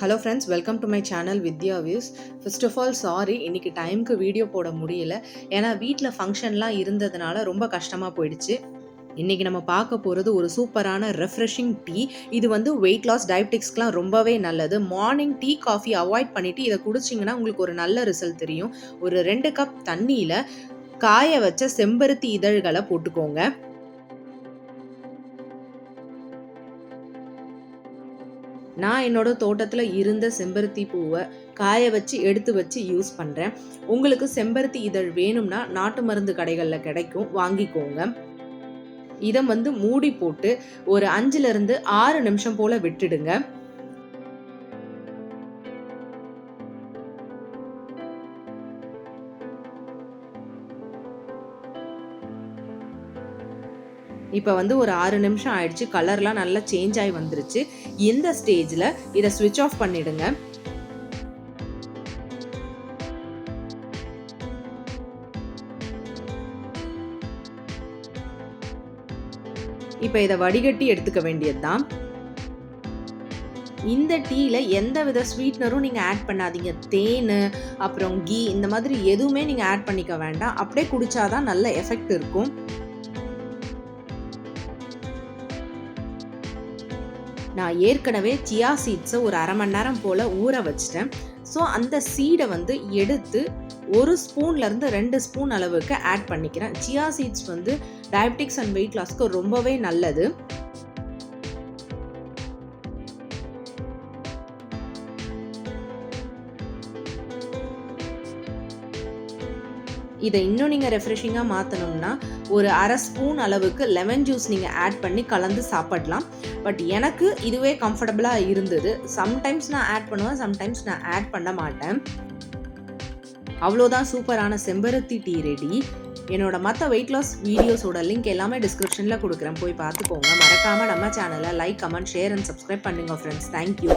Hello friends welcome to my channel Vidya views first of all sorry இன்றைக்கி டைம்க்கு video போட முடியல. ஏன்னா வீட்டில் ஃபங்க்ஷன்லாம் இருந்ததுனால ரொம்ப கஷ்டமாக போயிடுச்சு. இன்றைக்கி நம்ம பார்க்க போகிறது ஒரு சூப்பரான ரெஃப்ரெஷிங் டீ இது வந்து வெயிட் லாஸ் டயபெட்டிக்ஸ்க்கெலாம் ரொம்பவே நல்லது. மார்னிங் டீ காஃபி அவாய்ட் பண்ணிவிட்டு இதை குடிச்சிங்கன்னா உங்களுக்கு ஒரு நல்ல ரிசல்ட் தெரியும். ஒரு ரெண்டு கப் தண்ணியில் காய வச்ச செம்பருத்தி இதழ்களை போட்டுக்கோங்க. நான் என்னோட தோட்டத்தில் இருந்த செம்பருத்தி பூவை காய வச்சு எடுத்து வச்சு யூஸ் பண்ணுறேன் உங்களுக்கு செம்பருத்தி இதழ் வேணும்னா நாட்டு மருந்து கடைகளில் கிடைக்கும். வாங்கிக்கோங்க. இதை வந்து மூடி போட்டு ஒரு அஞ்சுலேருந்து ஆறு நிமிஷம் போல் விட்டுடுங்க. இப்போ வந்து ஒரு ஆறு நிமிஷம் ஆயிடுச்சு. கலர்லாம் நல்லா சேஞ்ச் ஆகி வந்துருச்சு. இந்த ஸ்டேஜில் இதை சுவிட்ச் ஆஃப் பண்ணிடுங்க. இப்போ இதை வடிகட்டி எடுத்துக்க வேண்டியது தான் இந்த டீயில் எந்த வித ஸ்வீட்னரும் நீங்கள் ஆட் பண்ணாதீங்க. தேன் அப்புறம் கீ இந்த மாதிரி எதுவுமே நீங்கள் ஆட் பண்ணிக்க வேண்டாம். அப்படியே குடிச்சாதான் நல்ல எஃபெக்ட் இருக்கும். நான் ஏற்கனவே சியா சீட்ஸை ஒரு அரை மணி நேரம் போல் ஊற வச்சிட்டேன். ஸோ அந்த சீடை வந்து எடுத்து ஒரு ஸ்பூன்லேருந்து ரெண்டு ஸ்பூன் அளவுக்கு ஆட் பண்ணிக்கிறேன். சியா சீட்ஸ் வந்து டயபெட்டிக்ஸ் அண்ட் வெயிட் லாஸ்க்கு ரொம்பவே நல்லது. இதை இன்னும் நீங்கள் ரெஃப்ரெஷிங்காக மாற்றணும்னா ஒரு அரை ஸ்பூன் அளவுக்கு லெமன் ஜூஸ் நீங்கள் ஆட் பண்ணி கலந்து சாப்பிடலாம். பட் எனக்கு இதுவே கம்ஃபர்டபுளாக இருந்தது. சம்டைம்ஸ் நான் ஆட் பண்ணுவேன் சம்டைம்ஸ் நான் ஆட் பண்ண மாட்டேன். அவ்வளோதான் சூப்பரான செம்பருத்தி டீ ரெடி என்னோட மற்ற வெயிட் லாஸ் வீடியோஸோட லிங்க் எல்லாமே டிஸ்கிரிப்ஷனில் கொடுக்குறேன். போய் பார்த்துக்கோங்க. மறக்காமல் நம்ம சேனலை like comment share and subscribe பண்ணுங்க ஃப்ரெண்ட்ஸ் தேங்க்யூ